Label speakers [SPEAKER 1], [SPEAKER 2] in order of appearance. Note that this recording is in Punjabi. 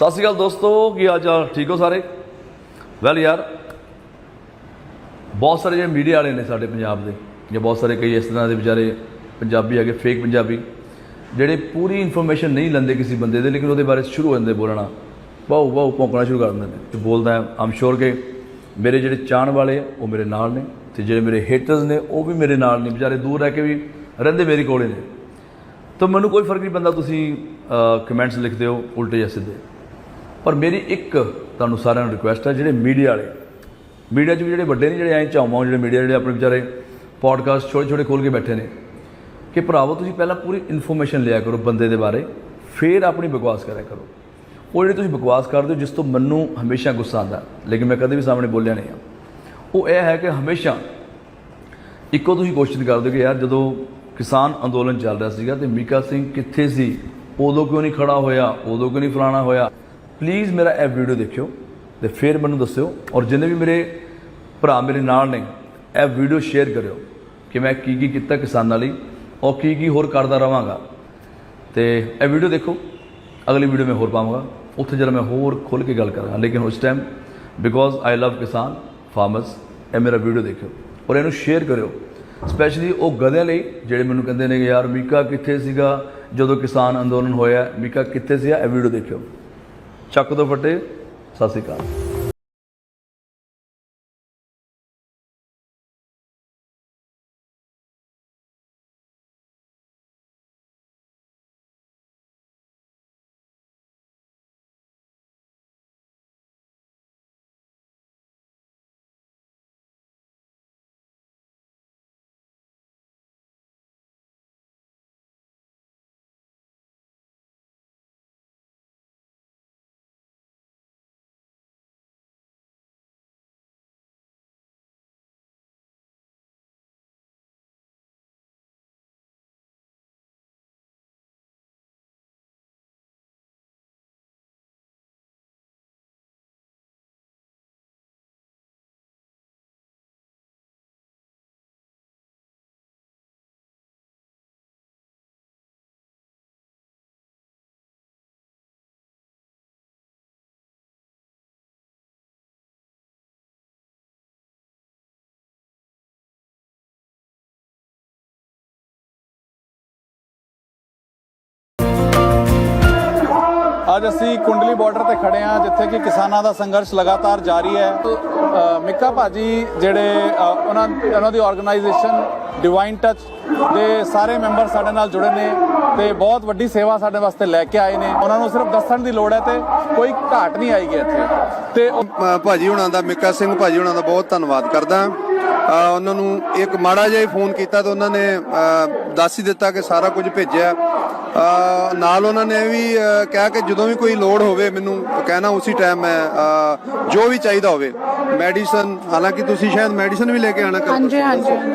[SPEAKER 1] ਸਤਿ ਸ਼੍ਰੀ ਅਕਾਲ ਦੋਸਤੋ, ਕੀ ਹਾਲ ਚਾਲ? ਠੀਕ ਹੋ ਸਾਰੇ? ਵੈਲ ਯਾਰ, ਬਹੁਤ ਸਾਰੇ ਜਿਹੜੇ ਮੀਡੀਆ ਵਾਲੇ ਨੇ ਸਾਡੇ ਪੰਜਾਬ ਦੇ, ਜਾਂ ਬਹੁਤ ਸਾਰੇ ਕਈ ਇਸ ਤਰ੍ਹਾਂ ਦੇ ਵਿਚਾਰੇ ਪੰਜਾਬੀ ਹੈਗੇ ਫੇਕ ਪੰਜਾਬੀ, ਜਿਹੜੇ ਪੂਰੀ ਇਨਫੋਰਮੇਸ਼ਨ ਨਹੀਂ ਲੈਂਦੇ ਕਿਸੇ ਬੰਦੇ ਦੇ, ਲੇਕਿਨ ਉਹਦੇ ਬਾਰੇ ਸ਼ੁਰੂ ਹੋ ਜਾਂਦੇ ਬੋਲਣਾ। ਵਾਓ ਵਾਓ, ਭੌਂਕਣਾ ਸ਼ੁਰੂ ਕਰ ਦਿੰਦੇ ਨੇ। ਤੇ ਬੋਲਦਾ ਆਮ ਸ਼ੋਰ ਕਿ ਮੇਰੇ ਜਿਹੜੇ ਚਾਹਣ ਵਾਲੇ ਉਹ ਮੇਰੇ ਨਾਲ ਨੇ, ਤੇ ਜਿਹੜੇ ਮੇਰੇ ਹੇਟਰਸ ਨੇ, ਉਹ ਵੀ ਮੇਰੇ ਨਾਲ ਨੇ। ਵਿਚਾਰੇ ਦੂਰ ਰਹਿ ਕੇ ਵੀ ਰਹਿੰਦੇ ਮੇਰੇ ਕੋਲੇ ਨੇ। ਤਾਂ ਮੈਨੂੰ ਕੋਈ ਫ਼ਰਕ ਨਹੀਂ ਪੈਂਦਾ ਤੁਸੀਂ ਕਮੈਂਟਸ ਲਿਖਦੇ ਹੋ, ਉਲਟੇ ਜਾਂ ਸਿੱਧੇ। ਪਰ ਮੇਰੀ ਇੱਕ ਤੁਹਾਨੂੰ ਸਾਰਿਆਂ ਨੂੰ ਰਿਕੁਐਸਟ ਹੈ, ਜਿਹੜੇ ਮੀਡੀਆ ਵਾਲੇ। ਮੀਡੀਆ 'ਚ ਵੀ ਜਿਹੜੇ ਵੱਡੇ ਨੇ, ਜਿਹੜੇ ਐਂ ਚਾਉਮਾਂ ਜਿਹੜੇ ਮੀਡੀਆ ਜਿਹੜੇ ਆਪਣੇ ਵਿਚਾਰੇ ਪੋਡਕਾਸਟ ਛੋਟੇ ਛੋਟੇ ਖੋਲ ਕੇ ਬੈਠੇ ਨੇ ਕਿ ਭਰਾਵੋ, ਤੁਸੀਂ ਪਹਿਲਾਂ ਪੂਰੀ ਇਨਫੋਰਮੇਸ਼ਨ ਲਿਆ ਕਰੋ ਬੰਦੇ ਦੇ ਬਾਰੇ, ਫਿਰ ਆਪਣੀ ਬਕਵਾਸ ਕਰਿਆ ਕਰੋ। ਉਹ ਜਿਹੜੀ ਤੁਸੀਂ ਬਕਵਾਸ ਕਰਦੇ ਹੋ, ਜਿਸ ਤੋਂ ਮੈਨੂੰ ਹਮੇਸ਼ਾ ਗੁੱਸਾ ਆਉਂਦਾ, ਲੇਕਿਨ ਮੈਂ ਕਦੇ ਵੀ ਸਾਹਮਣੇ ਬੋਲਿਆ ਨਹੀਂ ਆ। ਉਹ ਇਹ ਹੈ ਕਿ ਹਮੇਸ਼ਾ ਇੱਕੋ ਤੁਸੀਂ ਕੁਐਸਚਨ ਕਰਦੇ ਹੋ ਕਿ ਯਾਰ ਜਦੋਂ ਕਿਸਾਨ ਅੰਦੋਲਨ ਚੱਲ ਰਿਹਾ ਸੀਗਾ ਤੇ ਮੀਕਾ ਸਿੰਘ ਕਿੱਥੇ ਸੀ? ਉਦੋਂ ਕਿਉਂ ਨਹੀਂ ਖੜਾ ਹੋਇਆ? ਉਦੋਂ ਕਿਉਂ ਨਹੀਂ ਫਲਾਣਾ ਹੋਇਆ? ਪਲੀਜ਼ ਮੇਰਾ ਇਹ ਵੀਡੀਓ ਦੇਖਿਓ ਤੇ ਫਿਰ ਮੈਨੂੰ ਦੱਸਿਓ ਔਰ ਜਿੰਨੇ ਵੀ ਮੇਰੇ ਭਰਾ ਮੇਰੇ ਨਾਲ ਨੇ, ਇਹ ਵੀਡੀਓ ਸ਼ੇਅਰ ਕਰਿਓ ਕਿ ਮੈਂ ਕੀ ਕੀ ਕੀਤਾ ਕਿਸਾਨਾਂ ਲਈ ਔਰ ਕੀ ਕੀ ਹੋਰ ਕਰਦਾ ਰਵਾਂਗਾ ਤੇ ਇਹ ਵੀਡੀਓ ਦੇਖੋ, ਅਗਲੀ ਵੀਡੀਓ ਮੈਂ ਹੋਰ ਪਾਵਾਂਗਾ। ਉੱਥੇ ਜਰਾ ਮੈਂ ਹੋਰ ਖੁੱਲ ਕੇ ਗੱਲ ਕਰਾਂਗਾ। ਲੇਕਿਨ ਉਸ ਟਾਈਮ ਬਿਕੋਜ਼ ਆਈ ਲਵ ਕਿਸਾਨ ਫਾਰਮਰਸ ਇਹ ਮੇਰਾ ਵੀਡੀਓ ਦੇਖਿਓ ਔਰ ਇਹਨੂੰ ਸ਼ੇਅਰ ਕਰਿਓ। ਸਪੈਸ਼ਲੀ ਉਹ ਗਧਿਆਂ ਲਈ ਜਿਹੜੇ ਮੈਨੂੰ ਕਹਿੰਦੇ ਨੇ ਕਿ ਯਾਰ ਮੀਕਾ ਕਿੱਥੇ ਸੀਗਾ ਜਦੋਂ ਕਿਸਾਨ ਅੰਦੋਲਨ ਹੋਇਆ, ਮੀਕਾ ਕਿੱਥੇ ਸੀਗਾ, ਇਹ ਵੀਡੀਓ ਦੇਖਿਓ। ਚੱਕ ਦੋ ਫੱਟੇ ਸਤਿ ਸ਼੍ਰੀ ਅਕਾਲ।
[SPEAKER 2] ਅੱਜ ਅਸੀਂ ਕੁੰਡਲੀ ਬਾਰਡਰ ਤੇ ਖੜੇ ਹਾਂ ਜਿੱਥੇ ਕਿ ਕਿਸਾਨਾਂ ਦਾ ਸੰਘਰਸ਼ ਲਗਾਤਾਰ ਜਾਰੀ ਹੈ। ਅ, ਮਿੱਕਾ ਭਾਜੀ ਜਿਹੜੇ ਉਹਨਾਂ ਉਹਨਾਂ ਦੀ ਆਰਗੇਨਾਈਜੇਸ਼ਨ ਡਿਵਾਈਨ ਟੱਚ ਦੇ ਸਾਰੇ ਮੈਂਬਰ ਸਾਡੇ ਨਾਲ ਜੁੜੇ ਨੇ ਤੇ ਬਹੁਤ ਵੱਡੀ ਸੇਵਾ ਸਾਡੇ ਵਾਸਤੇ ਲੈ ਕੇ ਆਏ ਨੇ। ਉਹਨਾਂ ਨੂੰ ਸਿਰਫ ਦੱਸਣ ਦੀ ਲੋੜ ਹੈ ਤੇ ਕੋਈ ਘਾਟ ਨਹੀਂ ਆਏਗੀ ਇੱਥੇ। ਤੇ ਉਹ-
[SPEAKER 3] ਅ, ਭਾਜੀ ਹੁਣਾਂ ਦਾ ਮਿੱਕਾ ਸਿੰਘ ਭਾਜੀ ਹੁਣਾਂ ਦਾ ਬਹੁਤ ਧੰਨਵਾਦ ਕਰਦਾ। ਉਹਨਾਂ ਨੂੰ ਇੱਕ ਮਾੜਾ ਜਿਹਾ ਹੀ ਫੋਨ ਕੀਤਾ ਤਾਂ ਉਹਨਾਂ ਨੇ ਦੱਸ ਹੀ ਦਿੱਤਾ ਕਿ ਸਾਰਾ ਕੁਝ ਭੇਜਿਆ। ਨਾਲ ਉਹਨਾਂ ਨੇ ਵੀ ਕਿਹਾ ਕਿ ਜਦੋਂ ਵੀ ਕੋਈ ਲੋੜ ਹੋਵੇ ਮੈਨੂੰ ਕਹਿਣਾ ਉਸੇ ਟਾਈਮ ਮੈਂ ਜੋ ਵੀ ਚਾਹੀਦਾ ਹੋਵੇ। ਮੈਡੀਸਨ, ਹਾਲਾਂਕਿ ਤੁਸੀਂ ਸ਼ਾਇਦ ਮੈਡੀਸਨ ਵੀ ਲੈ ਕੇ ਆਣਾ
[SPEAKER 4] ਹਾਂਜੀ ਹਾਂਜੀ।